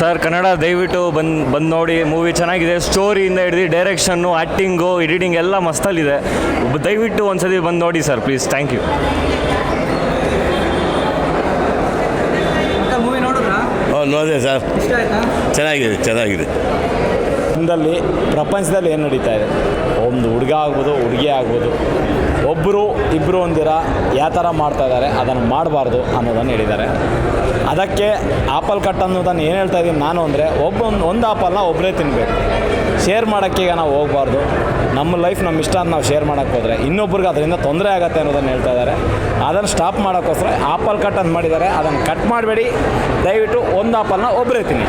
Sir Kannada ದಯವಿಟ್ಟು ಬಂದು ಬಂದು ನೋಡಿ ಮೂವಿ ಚೆನ್ನಾಗಿದೆ. ಸ್ಟೋರಿಯಿಂದ ಹಿಡಿದು ಡೈರೆಕ್ಷನ್ನು ಆ್ಯಕ್ಟಿಂಗು ಎಡಿಟಿಂಗ್ ಎಲ್ಲ ಮಸ್ತಲ್ಲಿದೆ ದಯವಿಟ್ಟು ಒಂದ್ಸತಿ ಬಂದು ನೋಡಿ ಸರ್ ಪ್ಲೀಸ್ ಥ್ಯಾಂಕ್ ಯು ನೋಡಿದೆ ಸರ್. ಇಷ್ಟ ಆಯ್ತಾ? ಚೆನ್ನಾಗಿದೆ ಚೆನ್ನಾಗಿದೆ. ಒಂದಲ್ಲಿ ಪ್ರಪಂಚದಲ್ಲಿ ಏನು ನಡೀತಾ ಇದೆ? ಒಂದು ಹುಡುಗ ಆಗ್ಬೋದು ಹುಡುಗಿ ಆಗ್ಬೋದು. ಒಬ್ಬರು ಇಬ್ಬರು ಒಂದಿರ ಯಾವ ಥರ ಮಾಡ್ತಾ ಇದ್ದಾರೆ, ಅದನ್ನು ಮಾಡಬಾರ್ದು ಅನ್ನೋದನ್ನು ಹೇಳಿದ್ದಾರೆ. ಅದಕ್ಕೆ ಆಪಲ್ ಕಟ್ ಅನ್ನೋದನ್ನು ಏನು ಹೇಳ್ತಾ ಇದ್ದೀನಿ ನಾನು ಅಂದರೆ ಒಬ್ಬ ಒಂದು ಆಪಲ್ನ ಒಬ್ಬರೇ ತಿನ್ನಬೇಕು ಶೇರ್ ಈಗ ನಾವು ಹೋಗಬಾರ್ದು. ನಮ್ಮ ಲೈಫ್ ನಮ್ಮ ಇಷ್ಟ ಅಂತ ನಾವು ಶೇರ್ ಮಾಡೋಕ್ಕೆ ಹೋದರೆ, ಇನ್ನೊಬ್ರಿಗೆ ಅದರಿಂದ ತೊಂದರೆ ಆಗುತ್ತೆ ಅನ್ನೋದನ್ನು ಹೇಳ್ತಾ ಇದ್ದಾರೆ. ಅದನ್ನು ಸ್ಟಾಪ್ ಮಾಡೋಕ್ಕೋಸ್ಕರ ಆಪಲ್ ಕಟ್ ಅಂತ ಮಾಡಿದ್ದಾರೆ, ಅದನ್ನು ಕಟ್ ಮಾಡಬೇಡಿ. ದಯವಿಟ್ಟು ಒಂದು ಆಪಲ್ನ ಒಬ್ಬರೇ ತಿನ್ನಿ.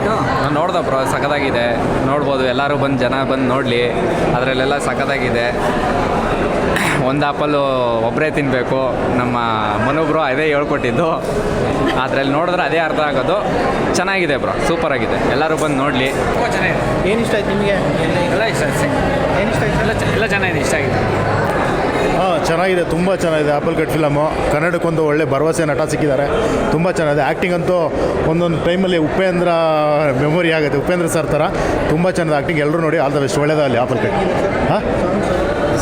ಕಟ್ಟು ನಾನು ನೋಡ್ದೆ ಬ್ರೋ ಸಖತ್ತಾಗಿದೆ. ನೋಡ್ಬೋದು ಎಲ್ಲರೂ ಬಂದು ಜನ ಬಂದು ನೋಡಲಿ. ಅದರಲ್ಲೆಲ್ಲ ಸಖತ್ತಾಗಿದೆ. ಒಂದು ಆ್ಯಪಲ್ಲು ಒಬ್ಬರೇ ತಿನ್ನಬೇಕು ನಮ್ಮ ಮನೊಬ್ರು ಬ್ರೋ ಅದೇ ಹೇಳ್ಕೊಟ್ಟಿದ್ದು. ಅದರಲ್ಲಿ ನೋಡಿದ್ರೆ ಅದೇ ಅರ್ಥ ಆಗೋದು. ಚೆನ್ನಾಗಿದೆ ಬ್ರೋ ಸೂಪರ್ ಆಗಿದೆ ಎಲ್ಲರೂ ಬಂದು ನೋಡಲಿ. ಏನು ಇಷ್ಟ ಆಯ್ತು ನಿಮಗೆ? ಎಲ್ಲ ಇಷ್ಟ ಏನು ಇಷ್ಟ ಆಯ್ತು. ಎಲ್ಲ ಎಲ್ಲ ಚೆನ್ನಾಗಿದೆ ಇಷ್ಟ ಆಗಿದೆ. ಚೆನ್ನಾಗಿದೆ, ತುಂಬ ಚೆನ್ನಾಗಿದೆ. ಆಪಲ್ ಕಟ್ ಫಿಲಮು ಕನ್ನಡಕ್ಕೊಂದು ಒಳ್ಳೆ ಭರವಸೆ ನಟ ಸಿಕ್ಕಿದ್ದಾರೆ. ತುಂಬ ಚೆನ್ನಾಗಿದೆ. ಆ್ಯಕ್ಟಿಂಗ್ ಅಂತೂ ಒಂದೊಂದು ಟೈಮಲ್ಲಿ ಉಪೇಂದ್ರ ಮೆಮೊರಿ ಆಗುತ್ತೆ. ಉಪೇಂದ್ರ ಸರ್ ಥರ ತುಂಬ ಚೆನ್ನಾಗಿದೆ ಆ್ಯಕ್ಟಿಂಗ್ ಎಲ್ಲರೂ ನೋಡಿ ಆಲ್ ದ ಬೆಸ್ಟ್ ಒಳ್ಳೆಯದಾಗಲಿ ಆಪಲ್ ಕಟ್ ಹಾಂ?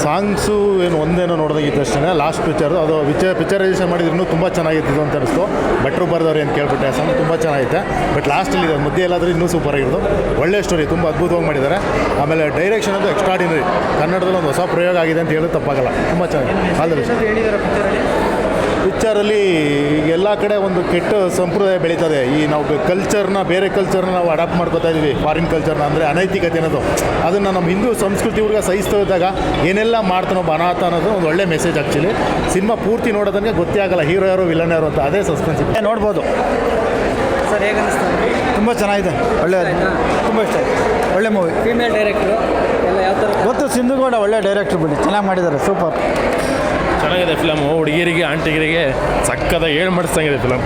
ಸಾಂಗ್ಸು ಏನು ಒಂದೇನೋ ನೋಡಿದಾಗಿತ್ತು ಅಷ್ಟೇ ಲಾಸ್ಟ್ ಪಿಕ್ಚರ್ ಅದು ಪಿಕ್ಚರ್ ಪಿಕ್ಚರೈಸೇಷನ್ ಮಾಡಿದ್ರು ತುಂಬ ಚೆನ್ನಾಗಿತ್ತು ಅಂತ ಅನಿಸ್ತು. ಬೆಟ್ರು ಬರೆದವ್ರು ಏನು ಕೇಳ್ಬಿಟ್ಟೆ ಸಾಂಗ್ ತುಂಬ ಚೆನ್ನಾಗಿದೆ ಬಟ್ ಲಾಸ್ಟಲ್ಲಿ ಮಧ್ಯೆ ಎಲ್ಲಾದರೂ ಇನ್ನೂ ಸೂಪರ್ ಆಗಿರೋದು. ಒಳ್ಳೆ ಸ್ಟೋರಿ ತುಂಬ ಅದ್ಭುತವಾಗಿ ಮಾಡಿದ್ದಾರೆ. ಆಮೇಲೆ ಡೈರೆಕ್ಷನ್ ಅದು ಎಕ್ಸ್ಟ್ರಾಡಿನರಿ ಕನ್ನಡದಲ್ಲಿ ಒಂದು ಹೊಸ ಪ್ರಯೋಗ ಆಗಿದೆ ಅಂತ ಹೇಳೋದು ತಪ್ಪಾಗಲ್ಲ. ತುಂಬ ಚೆನ್ನಾಗಿದೆ. ಪಿಕ್ಚರಲ್ಲಿ ಎಲ್ಲ ಕಡೆ ಒಂದು ಕೆಟ್ಟ ಸಂಪ್ರದಾಯ ಬೆಳೀತದೆ. ಈ ನಾವು ಕಲ್ಚರ್ನ ಬೇರೆ ಕಲ್ಚರ್ನ ನಾವು ಅಡಾಪ್ಟ್ ಮಾಡ್ಕೋತಾ ಇದ್ದೀವಿ. ಫಾರಿನ್ ಕಲ್ಚರ್ನ ಅಂದರೆ ಅನೈತಿಕತೆ ಅನ್ನೋದು. ಅದನ್ನು ನಮ್ಮ ಹಿಂದೂ ಸಂಸ್ಕೃತಿ ಹುಡುಗ ಸಹಿಸ್ತಾ ಇದ್ದಾಗ ಏನೆಲ್ಲ ಮಾಡ್ತಾನೋ ಅನಾಥ ಅನ್ನೋದು ಒಂದು ಒಳ್ಳೆ ಮೆಸೇಜ್ ಆ್ಯಕ್ಚುಲಿ ಸಿನಿಮಾ ಪೂರ್ತಿ ನೋಡೋದಕ್ಕೆ ಗೊತ್ತೇ ಆಗಲ್ಲ ಹೀರೋ ಯಾರು ವಿಲನ್ ಯಾರು ಅಂತ. ಅದೇ ಸಸ್ಪೆನ್ಸ್ ನೋಡ್ಬೋದು. ಸರ್ ಹೇಗೆ ಅನಿಸ್ತಾ ತುಂಬ ಚೆನ್ನಾಗಿದೆ. ಒಳ್ಳೆ ತುಂಬ ಇಷ್ಟ ಆಯ್ತು. ಒಳ್ಳೆ ಮೂವಿ ಫೀಮೇಲ್ ಡೈರೆಕ್ಟ್ರು ಎಲ್ಲ ಯಾವ ಥರ ಗೊತ್ತು ಸಿಂಧುಗೌಡ ಒಳ್ಳೆ ಡೈರೆಕ್ಟ್ರ್ ಬಿಡಿ. ಚೆನ್ನಾಗಿ ಮಾಡಿದ್ದಾರೆ. ಸೂಪರ್. ಚೆನ್ನಾಗಿದೆ ಫಿಲಮು ಹುಡುಗಿಯರಿಗೆ ಆಂಟಿಗರಿಗೆ ಸಕ್ಕದ ಏಳು ಮಾಡಿಸ್ದಂಗಿದೆ ಫಿಲಮ್